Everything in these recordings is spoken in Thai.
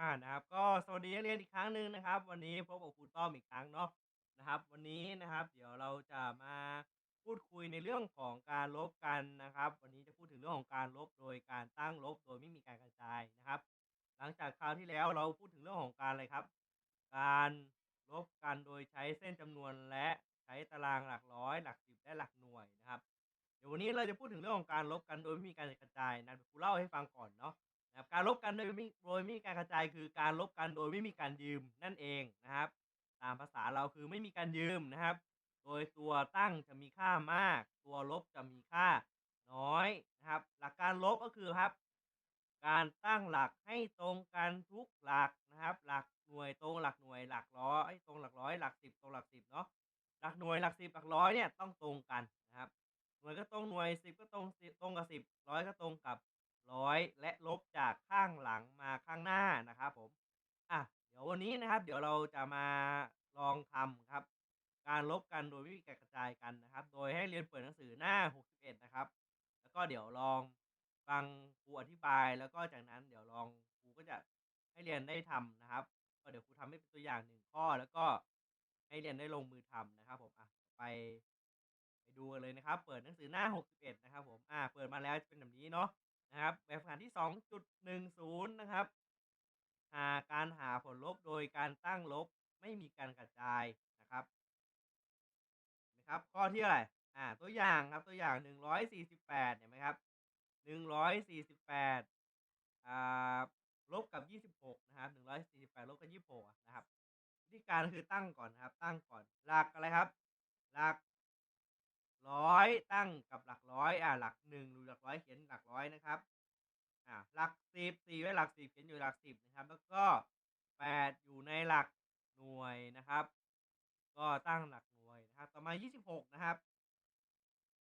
อ่านะครับ ก็สวัสดีนักเรียนอีกครั้งหนึ่งนะครับ วันนี้พบกับครูต้อมอีกครั้งเนาะนะครับ วันนี้นะครับ เดี๋ยวเราจะมาพูดคุยในเรื่องของการลบกันนะครับ วันนี้จะพูดถึงเรื่องของการลบโดยการตั้งลบโดยไม่มีการกระจายนะครับ หลังจากคราวที่แล้วเราพูดถึงเรื่องของการอะไรครับ การลบกันโดยใช้เส้นจำนวนและใช้ตารางหลักร้อย หลักสิบและหลักหน่วยนะครับ เดี๋ยววันนี้เราจะพูดถึงเรื่องของการลบกันโดยไม่มีการกระจายนะครูเล่าให้ฟังก่อนเนาะ นะครับการลบกันโดยไม่โดยไม่มีการกระจายคือการลบกันโดยไม่มีการยืมนั่นเองนะครับ ตามภาษาเราคือไม่มีการยืมนะครับ โดยตัวตั้งจะมีค่ามาก ตัวลบจะมีค่าน้อยนะครับ หลักการลบก็คือครับ การตั้งหลักให้ตรงกันทุกหลักนะครับ หลักหน่วยตรงหลักหน่วยหลักร้อยตรงหลักร้อยหลักสิบตรงหลักสิบเนาะหลักหน่วยหลักสิบหลักร้อยเนี่ยต้องตรงกันนะครับ หน่วยก็ตรงหน่วยสิบก็ตรงสิบตรงกับสิบร้อยก็ตรงกับ ร้อยและลบจากข้างหลังมาข้างหน้านะครับผมอะเดี๋ยววันนี้นะครับ เดี๋ยวเราจะมาลองทำครับ การลบกันโดยไม่มีการกระจายกันนะครับ โดยให้เรียนเปิดหนังสือหน้า 61 นะครับ แล้วก็เดี๋ยวลองฟังครูอธิบาย แล้วก็จากนั้นเดี๋ยวลองครูก็จะให้เรียนได้ทำนะครับ ก็เดี๋ยวครูทำให้เป็นตัวอย่างหนึ่งข้อ แล้วก็ให้เรียนได้ลงมือทำนะครับ ผมอะไปไปดูกันเลยนะครับ เปิดหนังสือหน้า 61 นะครับ ผมอ่าเปิดมาแล้วจะเป็นแบบนี้เนาะ นะครับแบบฝึกหัดที่ 2.10 นะครับาการหาผลลบโดยการตั้งลบไม่มีการกระจายนะครับนะครับ ข้อที่อะไรอ่าตัวอย่างครับตัวอย่าง 148เห็นไหมครับ 148อ่าลบกับ 26 นะครับ 148 ลบกับ 26 นะครับวิธีการคือตั้งก่อนนะครับ ตั้งก่อน หลักอะไรครับ หลัก ร้อยตั้งกับหลักร้อยอ่าหลักหนึ่งหรือหลักร้อยเขียนหลักร้อยนะครับอ่าหลักสิบสี่ไว้หลักสิบเขียนอยู่หลักสิบนะครับ แล้วก็แปดอยู่ในหลักหน่วยนะครับ ก็ตั้งหลักหน่วยนะครับ ต่อมายี่สิบหกนะครับ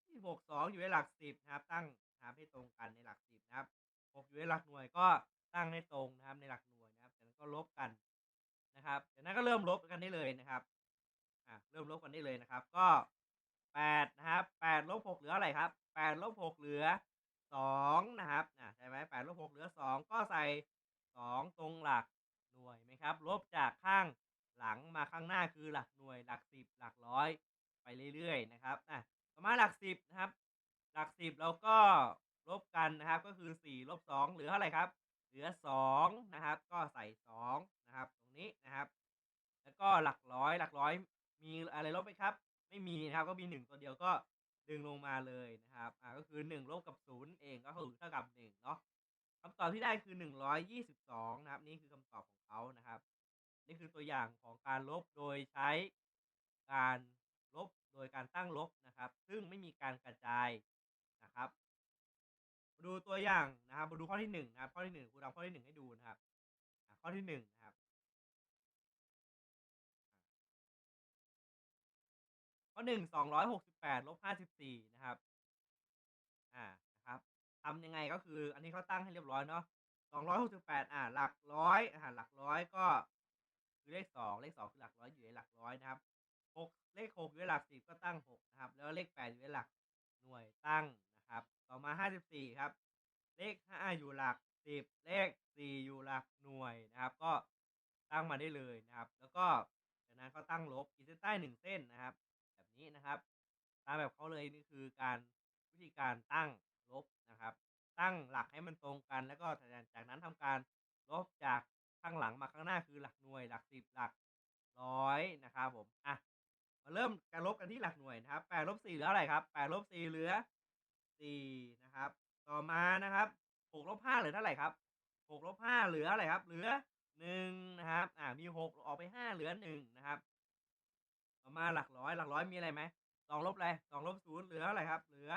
ยี่สิบหกสองอยู่ในหลักสิบนะครับ ตั้งหาให้ตรงกันในหลักสิบนะครับหกอยู่ในหลักหน่วยก็ตั้งให้ตรงนะครับในหลักหน่วยนะครับจากนั้นก็ลบกันนะครับจากนั้นก็เริ่มลบกันได้เลยนะครับอ่าเริ่มลบกันได้เลยนะครับ ก็ แปดนะครับแปดลบหกเหลืออะไรครับแปดลบหกเหลือสองนะครับอ่าใช่ไหมแปดลบหกเหลือสองก็ใส่สองตรงหลักหน่วยไหมครับ ลบจากข้างหลังมาข้างหน้าคือหลักหน่วยหลักสิบหลักร้อยไปเรื่อยๆนะครับอะต่อมาหลักสิบนะครับ หลักสิบเราก็ลบกันนะครับ ก็คือสี่ลบสองเหลืออะไรครับ เหลือสองนะครับ ก็ใส่สองนะครับ ตรงนี้นะครับ แล้วก็หลักร้อยหลักร้อยมีอะไรลบไหมครับ ไม่มีนะครับ ก็มีหนึ่งตัวเดียวก็ดึงลงมาเลยนะครับ อ่าก็คือหนึ่งลบกับศูนย์เองก็คือเท่ากับหนึ่งเนาะคำตอบที่ได้คือหนึ่งร้อยยี่สิบสองนะครับ นี่คือคำตอบของเขานะครับ นี่คือตัวอย่างของการลบโดยใช้การลบโดยการตั้งลบนะครับ ซึ่งไม่มีการกระจายนะครับมาดูตัวอย่างนะครับมาดูข้อที่หนึ่งนะครับ ข้อที่หนึ่งครูทำข้อที่หนึ่งให้ดูนะครับข้อที่หนึ่งนะครับ หนึ่งสองร้อยหกสิบแปดลบห้าสิบสี่นะครับ อ่านะครับทำยังไงก็คือ อันนี้เขาตั้งให้เรียบร้อยเนาะสองร้อยหกสิบแปดอ่า หลักร้อยอ่าหลักร้อยก็ คือเลขสองเลขสองคือหลักร้อยอยู่ในหลักร้อยนะครับหกเลขหกอยู่ในหลักสิบก็ตั้งหกนะครับ แล้วเลขแปดอยู่ในหลักหน่วยตั้งนะครับ ต่อมาห้าสิบสี่ครับ เลขห้าอยู่หลักสิบเลขสี่อยู่หลักหน่วยนะครับ ก็ตั้งมาได้เลยนะครับ แล้วก็จากนั้นก็ตั้งลบขีดเส้นใต้หนึ่งเส้นนะครับแบบ นี้นะครับ ตามแบบเขาเลยนี่คือการวิธีการตั้งลบนะครับ ตั้งหลักให้มันตรงกัน แล้วก็จากนั้นทำการลบจากข้างหลังมาข้างหน้าคือหลักหน่วย หลักสิบหลักร้อยนะครับผมอะมาเริ่มการลบกันที่หลักหน่วยนะครับแปดลบสี่เหลืออะไรครับแปดลบสี่เหลือสี่นะครับ ต่อมานะครับหกลบห้าเหลือเท่าไหร่ครับหกลบห้าเหลืออะไรครับ เหลือหนึ่งนะครับ อ่ามีหกออกไปห้าเหลือหนึ่งนะครับ ต่อมาหลักร้อยหลักร้อยมีอะไรไหมสองลบอะไรสองลบศูนย์เหลืออะไรครับ เหลือ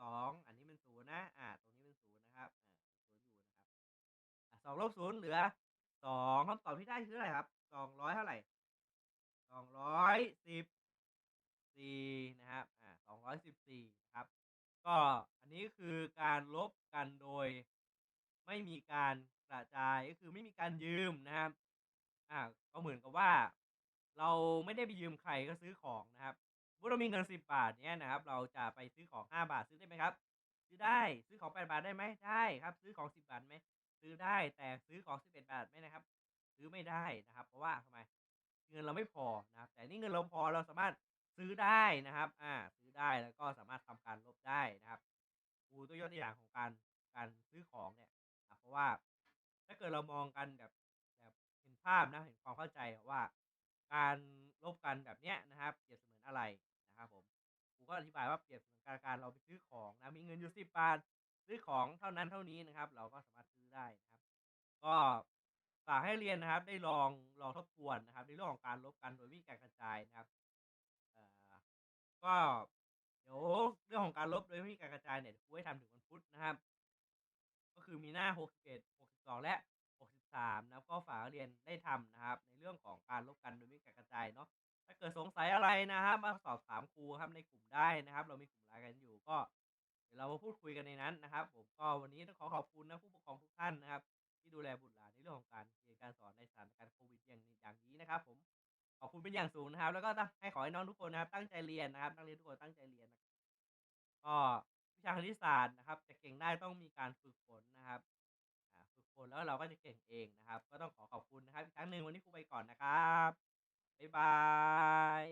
สองอันนี้เป็นศูนย์นะ อ่า ตรงนี้เป็นศูนย์นะครับอ่าศูนย์อยู่นะครับสองลบศูนย์เหลือสองคำตอบที่ได้คืออะไรครับสองร้อยเท่าไหร่สองร้อยสิบสี่นะครับ อ่าสองร้อยสิบสี่นะครับ ก็อันนี้คือการลบกันโดย ไม่มีการกระจายก็คือไม่มีการยืมนะครับ อ่า ก็เหมือนกับว่า เราไม่ได้ไปยืมใครก็ซื้อของนะครับสมมุติเรามีเงิน 10 บาทเนี่ยนะครับ เราจะไปซื้อของ 5 บาทซื้อได้ไหมครับ ซื้อได้ซื้อของ 8 บาทได้ไหมได้ครับ ซื้อของ 10 บาทไหมซื้อได้แต่ซื้อของ 11 บาทไหมนะครับ ซื้อไม่ได้นะครับ เพราะว่าทำไมเงินเราไม่พอนะครับแต่นี่เงินเราพอเราสามารถซื้อได้นะครับ อ่า ซื้อได้แล้วก็สามารถทำการลบได้นะครับครูต้องยกตัวอย่างของการการซื้อของเนี่ยอ่าเพราะว่า ถ้าเกิดเรามองกันแบบแบบเห็นภาพนะเห็นความเข้าใจว่า การลบกันแบบเนี้ยนะครับ เปรียบเสมือนอะไรนะครับผมครูก็อธิบายว่าเปรียบเสมือนการการเราไปซื้อของนะมีเงินอยู่10บบาทซื้อของเท่านั้นเท่านี้นะครับ เราก็สามารถซื้อได้นะครับ ก็ฝากให้เรียนนะครับ ได้ลองลองทบทวนนะครับ ในเรื่องของการลบกันโดยวิธีการกระจายนะครับเอ่อก็เดี๋ยวเรื่องของการลบโดยวิธีการกระจายเนี่ยเดี๋ยวครูให้ทำถึงวันพุธนะครับ ก็คือมีหน้า 61 62 และ 63นะครับก็ฝากเรียนได้ทำนะครับ ในเรื่องของการลบกันโดยวิธีการกระจายเนาะถ้าเกิดสงสัยอะไรนะครับมาสอบถามครูครับในกลุ่มได้นะครับ เรามีกลุ่ม LINE กันอยู่ก็ เดี๋ยวเรามาพูดคุยกันในนั้นนะครับ ผมก็วันนี้ต้องขอขอบคุณนะผู้ปกครองทุกท่านนะครับ ที่ดูแลบุตรหลานในเรื่องของการเรียนการสอนในสถานการณ์โควิดอย่างอย่างนี้นะครับ ผมขอบคุณเป็นอย่างสูงนะครับ แล้วก็นะให้ขอให้น้องทุกคนนะครับ ตั้งใจเรียนนะครับ นักเรียนทุกคนตั้งใจเรียนก็วิชาคณิตศาสตร์นะครับ จะเก่งได้ต้องมีการฝึกฝนนะครับ คนแล้วเราก็จะเก่งเองนะครับ ก็ต้องขอขอบคุณนะครับอีกครั้งหนึ่งวันนี้ครูไปก่อนนะครับบ๊ายบาย